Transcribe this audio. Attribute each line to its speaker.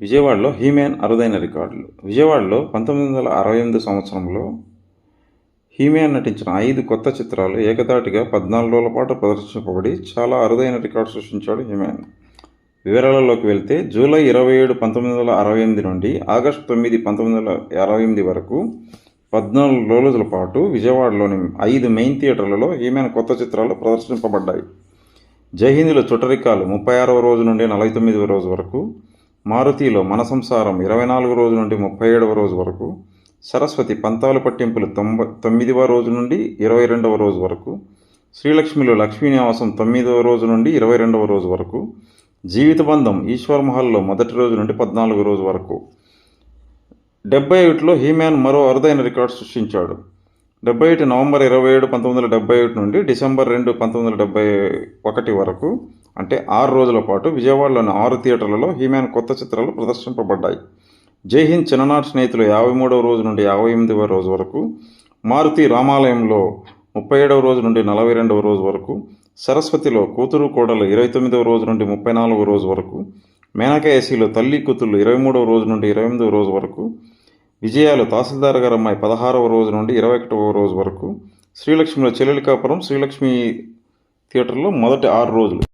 Speaker 1: విజయవాడలో హీమ్యాన్ అరుదైన రికార్డులు. విజయవాడలో పంతొమ్మిది వందల అరవై ఎనిమిది సంవత్సరంలో హీమ్యాన్ నటించిన ఐదు కొత్త చిత్రాలు ఏకదాటిగా పద్నాలుగు రోజుల పాటు ప్రదర్శింపబడి చాలా అరుదైన రికార్డు సృష్టించాడు హీమ్యాన్ వివరాలలోకి వెళ్తే జూలై ఇరవై ఏడు పంతొమ్మిది వందల అరవై ఎనిమిది నుండి ఆగస్టు తొమ్మిది పంతొమ్మిది వందల అరవై ఎనిమిది వరకు పద్నాలుగు రోజుల పాటు విజయవాడలోని ఐదు మెయిన్ థియేటర్లలో ఈమెన్ కొత్త చిత్రాలు ప్రదర్శింపబడ్డాయి. జైహింద్లో చుట్టరికాలు ముప్పై ఆరవ రోజు నుండి నలభై తొమ్మిదవ రోజు వరకు మారుతిలో మన సంసారం ఇరవై నాలుగు రోజు నుండి ముప్పై ఏడవ రోజు వరకు సరస్వతి పంతాలు పట్టింపులు తొంభై తొమ్మిదవ రోజు నుండి ఇరవై రెండవ రోజు వరకు శ్రీలక్ష్మిలో లక్ష్మీ నివాసం తొమ్మిదవ రోజు నుండి ఇరవై రెండవ రోజు వరకు జీవిత బంధం ఈశ్వర్ మహల్లో మొదటి రోజు నుండి పద్నాలుగు రోజు వరకు. డెబ్బై ఒకటిలో హీమ్యాన్ మరో అరుదైన రికార్డు సృష్టించాడు. డెబ్బై ఒకటి నవంబర్ ఇరవై ఏడు పంతొమ్మిది వందల డెబ్బై ఒకటి నుండి డిసెంబర్ రెండు పంతొమ్మిది వందల డెబ్బై ఒకటి వరకు అంటే ఆరు రోజుల పాటు విజయవాడలోని ఆరు థియేటర్లలో హీమ్యాన్ కొత్త చిత్రాలు ప్రదర్శింపబడ్డాయి. జైహింద్ చిన్ననాటి స్నేహితులు యాభై మూడవ రోజు నుండి యాభై ఎనిమిదవ రోజు వరకు మారుతి రామాలయంలో ముప్పై ఏడవ రోజు నుండి నలభై రెండవ రోజు వరకు సరస్వతిలో కూతురు కోడలు ఇరవై తొమ్మిదవ రోజు నుండి ముప్పై నాలుగవ రోజు వరకు మేనక ఏసీలో తల్లి కూతుళ్ళు ఇరవై మూడవ రోజు నుండి ఇరవై ఎనిమిదవ రోజు వరకు విజయాలు తహసీల్దార్ గారు అమ్మాయి పదహారవ రోజు నుండి ఇరవై ఒకటవ రోజు వరకు శ్రీలక్ష్మిలో చెల్లెలి కాపురం శ్రీలక్ష్మి థియేటర్లో మొదటి ఆరు రోజులు.